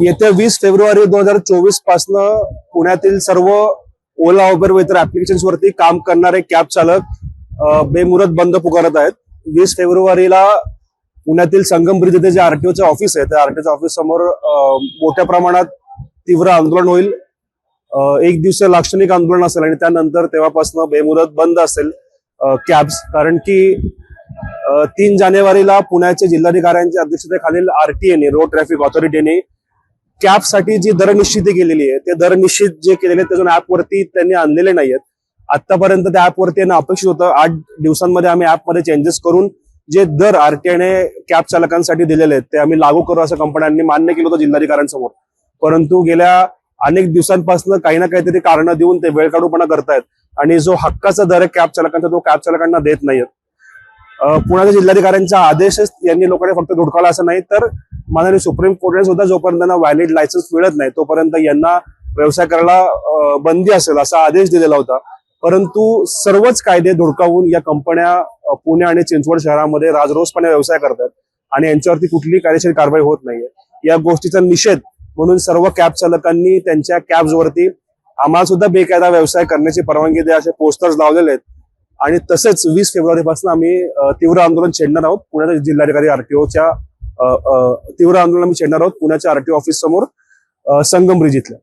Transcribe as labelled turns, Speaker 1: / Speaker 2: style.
Speaker 1: येत्या वीस फेब्रुवारी दोन हजार चोवीस पासनं पुण्यातील सर्व ओला उबर वेतर इतर ऍप्लिकेशन्स वरती काम करणारे कॅब चालक बेमुरत बंद पुकारत आहेत. वीस फेब्रुवारीला पुण्यातील संगम ब्रिज इथे जे आरटीओचं ऑफिस आहे त्या आरटीओच्या ऑफिस समोर मोठ्या प्रमाणात तीव्र आंदोलन होईल. एक दिवसीय लाक्षणिक आंदोलन असेल आणि त्यानंतर तेव्हापासून बेमुदत बंद असेल कॅब्स कारण की तीन जानेवारीला पुण्याच्या जिल्हाधिकाऱ्यांच्या अध्यक्षतेखालील आरटीएने रोड ट्रॅफिक ऑथॉरिटीने कॅबसाठी जी दर निश्चिती केलेली आहे ते दर निश्चित जे केलेले आहेत ते अजून ऍपवरती त्यांनी आणलेले नाहीयेत आतापर्यंत त्या ऍपवरती यांना अपेक्षित होतं आठ दिवसांमध्ये आम्ही ऍपमध्ये चेंजेस करून जे दर आरटीआयने कॅब चालकांसाठी दिलेले आहेत ते आम्ही लागू करू असं कंपन्यांनी मान्य केलं होतं जिल्हाधिकाऱ्यांसमोर. परंतु गेल्या अनेक दिवसांपासून काही ना काहीतरी कारणं देऊन ते वेळकाढूपणा करतायत आणि जो हक्काचा दर आहे कॅब चालकांचा तो कॅब चालकांना देत नाहीयेत. पुण्याच्या जिल्हाधिकाऱ्यांचा आदेशच यांनी लोकांनी फक्त धुडकावला असं नाही तर माननीय सुप्रीम कोर्टाने सुद्धा जोपर्यंत त्यांना व्हॅलिड लायसन्स मिळत नाही तोपर्यंत यांना व्यवसाय करायला बंदी असेल असा आदेश दिलेला होता. परंतु सर्वच कायदे धुडकावून या कंपन्या पुणे आणि चिंचवड शहरामध्ये राजरोसपणे व्यवसाय करतात आणि यांच्यावरती कुठलीही कायदेशीर कारवाई होत नाहीये. या गोष्टीचा निषेध म्हणून सर्व कॅब चालकांनी त्यांच्या कॅब्सवरती आम्हाला सुद्धा बेकायदा व्यवसाय करण्याची परवानगी द्या असे पोस्टर्स लावलेले आहेत. आणि तसेच वीस फेब्रुवारी पासून आम्ही तीव्र आंदोलन छेडणार आहोत. पुण्याच्या जिल्हाधिकारी आरटीओच्या तीव्र आंदोलन आम्ही छेडणार आहोत पुण्याच्या आरटीओ ऑफिस समोर संगम ब्रिज इथल्या